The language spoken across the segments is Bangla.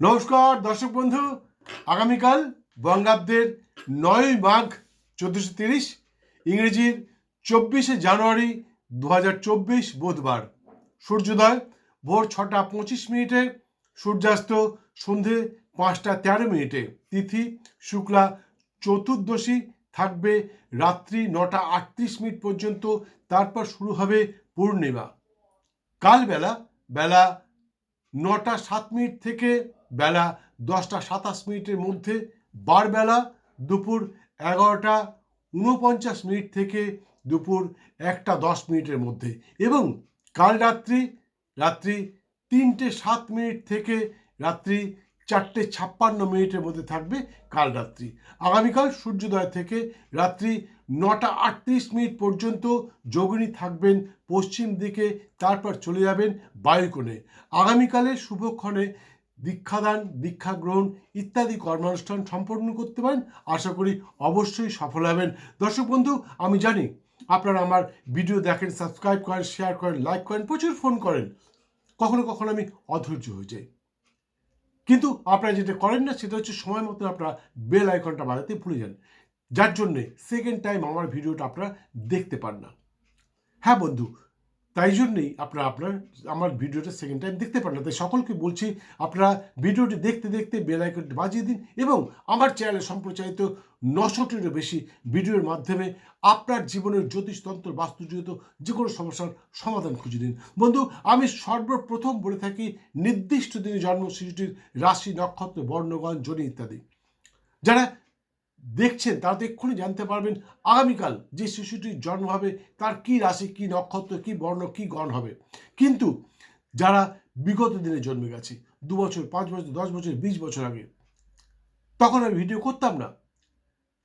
নমস্কার, দর্শক বন্ধু। আগামীকাল বঙ্গাব্দের নয় মাঘ চোদ্দোশো তিরিশ, ইংরেজির চব্বিশে জানুয়ারি দু হাজার চব্বিশ বুধবার। সূর্যোদয় ভোর ছটা পঁচিশ মিনিটে, সূর্যাস্ত সন্ধে পাঁচটা তেরো মিনিটে। তিথি শুক্লা চতুর্দশী থাকবে রাত্রি নটা আটত্রিশ মিনিট পর্যন্ত, তারপর শুরু হবে পূর্ণিমা। কালবেলা, বেলা নটা সাত মিনিট থেকে বেলা দশটা সাতাশ মিনিটের মধ্যে বারবেলা দুপুর এগারোটা উনপঞ্চাশ মিনিট থেকে দুপুর একটা দশ মিনিটের মধ্যে এবং কাল রাত্রি রাত্রি তিনটে সাত মিনিট থেকে রাত্রি চারটে ছাপ্পান্ন মিনিটের মধ্যে থাকবে কাল রাত্রি। আগামীকাল সূর্যোদয় থেকে রাত্রি নটা আটত্রিশ মিনিট পর্যন্ত যোগিনী থাকবেন পশ্চিম দিকে, তারপর চলে যাবেন বায়ুকোণে। আগামীকালের শুভক্ষণে দীক্ষাদান, দীক্ষা গ্রহণ ইত্যাদি কর্মানুষ্ঠান সম্পন্ন করতে পারেন, আশা করি অবশ্যই সফল হবেন। দর্শক বন্ধু, আমি জানি আপনারা আমার ভিডিও দেখেন, সাবস্ক্রাইব করেন শেয়ার করেন লাইক করেন, প্রচুর ফোন করেন। কখনো কখনো আমি অধৈর্য হয়ে যাই। কিন্তু আপনারা যেটা করেন না, সেটা হচ্ছে সময় মতো আপনারা বেল আইকনটা বাজাতে ভুলে যান। যার জন্যে সেকেন্ড টাইম আমার ভিডিওটা আপনারা দেখতে পান না। হ্যাঁ বন্ধু তাই জন্যেই আপনারা, আপনার আমার ভিডিওটা সেকেন্ড টাইম দেখতে পারেন না। তাই সকলকে বলছি, আপনারা ভিডিওটি দেখতে দেখতে বেল আইকনটি বাজিয়ে দিন এবং আমার চ্যানেলে সম্প্রচারিত নশোটিরও বেশি ভিডিওর মাধ্যমে আপনার জীবনের জ্যোতিষতন্ত্র বাস্তুজনিত যে কোনো সমস্যার সমাধান খুঁজে দিন। বন্ধু, আমি সর্বপ্রথম বলে থাকি, নির্দিষ্ট দিনে জন্ম শিশুটির রাশি, নক্ষত্র, বর্ণগণ জনি ইত্যাদি। যারা দেখছেন, তারা তো এক্ষুনি জানতে পারবেন আগামীকাল যে শিশুটির জন্ম হবে, তার কি রাশি, কি নক্ষত্র, কি বর্ণ, কি গণ হবে। কিন্তু যারা বিগত দিনে জন্মে গেছে, দু বছর, পাঁচ বছর, দশ বছর, বিশ বছর আগে, তখন আমি ভিডিও করতাম না।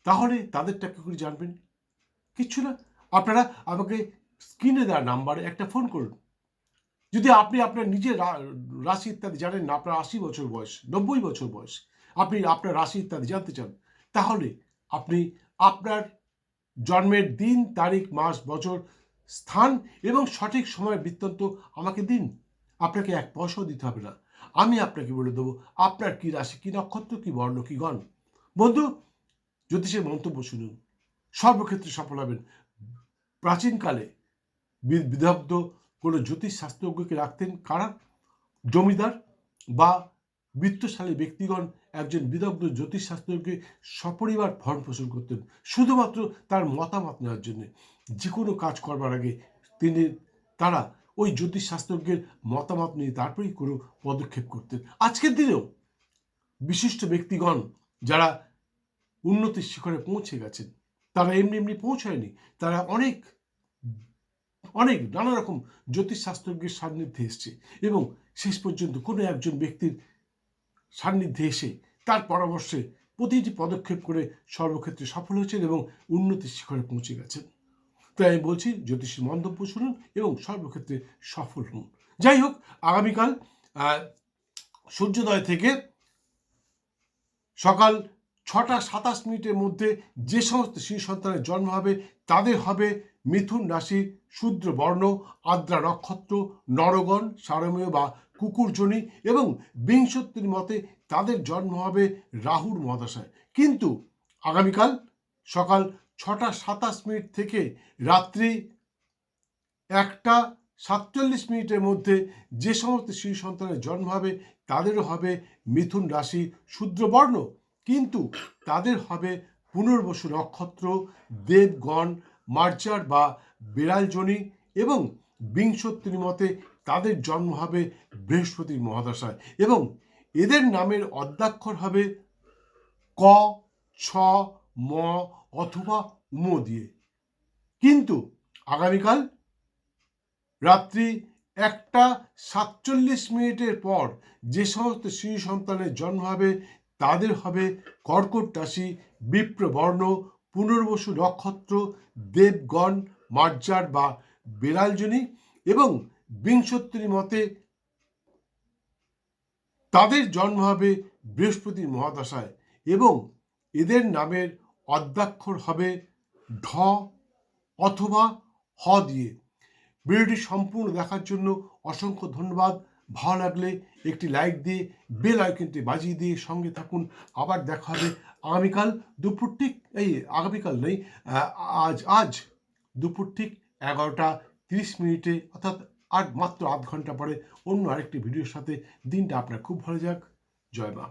তাহলে তাদেরটা কি করে জানবেন? কিচ্ছু না। আপনারা আমাকে স্ক্রিনে দেওয়া নাম্বারে একটা ফোন করুন। যদি আপনি আপনার নিজের রাশি ইত্যাদি জানেন না, আপনার আশি বছর বয়স, নব্বই বছর বয়স, আপনি আপনার রাশি ইত্যাদি জানতে চান তাহলে আপনি আপনার জন্মের দিন, তারিখ, মাস, বছর, স্থান এবং সঠিক সময়ের বৃত্তান্ত আমাকে দিন। আপনাকে এক পয়সাও দিতে হবে না। আমি আপনাকে বলে দেবো, আপনার কি রাশি, কি নক্ষত্র, কি বর্ণ, কি গণ? বন্ধু, জ্যোতিষের মন্তব্য শুনুন। সর্বক্ষেত্রে সফল হবেন। প্রাচীনকালে বিদগ্ধ কোনো জ্যোতিষ শাস্ত্রজ্ঞকে রাখতেন কারা? জমিদার বা বিত্তশালী ব্যক্তিগণ একজন বিদগ্ধ জ্যোতিষ শাস্ত্রকে সপরিবার ভরণ পোষণ করতেন, শুধুমাত্র তার মতামত নেওয়ার জন্য। যে কোনো কাজ করবার আগে তিনি, তারা ওই জ্যোতিষ শাস্ত্রজ্ঞের মতামত নিয়ে তারপরেই কোনো পদক্ষেপ করতেন। আজকের দিনেও বিশিষ্ট ব্যক্তিগণ যারা উন্নতির শিখরে পৌঁছে গেছেন, তারা এমনি এমনি পৌঁছায়নি। তারা অনেক অনেক নানা রকম জ্যোতিষ শাস্ত্রজ্ঞের সান্নিধ্যে এসছে এবং শেষ পর্যন্ত কোনো একজন ব্যক্তির সান্নিধ্যে এসে তার পরামর্শে প্রতিটি পদক্ষেপ করে সর্বক্ষেত্রে সফল হয়েছেন এবং উন্নতির শিখরে পৌঁছে গেছেন। তাই আমি বলছি জ্যোতিষীর মন্তব্য শুনুন এবং সর্বক্ষেত্রে সফল হন। যাই হোক, আগামীকাল সূর্যোদয় থেকে সকাল ছটা সাতাশ মিনিটের মধ্যে যে সমস্ত শিশু সন্তানের জন্ম হবে, তাদের হবে মিথুন রাশি শূদ্র বর্ণ, আদ্রা নক্ষত্র, নরগণ, সারমেয় বা কুকুরজনী এবং বিংশতির মতে তাদের জন্ম হবে রাহুর মহাদশায়। কিন্তু আগামীকাল সকাল ছটা সাতাশ মিনিট থেকে রাত্রি একটা সাতচল্লিশ মিনিটের মধ্যে যে সমস্ত শিশু সন্তানের জন্ম হবে, তাদেরও হবে মিথুন রাশি শূদ্রবর্ণ কিন্তু তাদের হবে পুনর্বসু নক্ষত্র, দেবগণ, মার্চার বা বিড়ালজনী এবং বিংশতির মতে তাদের জন্ম হবে বৃহস্পতির মহাদশায় এবং এদের নামের অদ্যাক্ষর হবে ক, ছ, ম অথবা উম দিয়ে। কিন্তু আগামীকাল রাত্রি একটা সাতচল্লিশ মিনিটের পর যে সমস্ত শিশু সন্তানের জন্ম হবে তাদের হবে কর্কট রাশি, বিপ্রবর্ণ, পুনর্বসু নক্ষত্র, দেবগণ, মার্জার বা বেড়ালজনী এবং বিংশত্তরী মতে তাদের জন্ম হবে বৃহস্পতির মহাদশায় এবং এদের নামের অদ্যাক্ষর হবে ঢ অথবা হ দিয়ে। ভিডিওটি সম্পূর্ণ দেখার জন্য অসংখ্য ধন্যবাদ। ভালো লাগলে একটি লাইক দিয়ে বেল আইকনটি বাজিয়ে দিয়ে সঙ্গে থাকুন। আবার দেখা হবে আগামীকাল দুপুর ঠিক, এই আগামীকাল নেই আজ আজ দুপুর ঠিক এগারোটা তিরিশ মিনিটে, অর্থাৎ আর মাত্র আধ ঘণ্টা পরে অন্য আরেকটি ভিডিওর সাথে। দিনটা আপনার খুব ভালো যাক। জয় মা।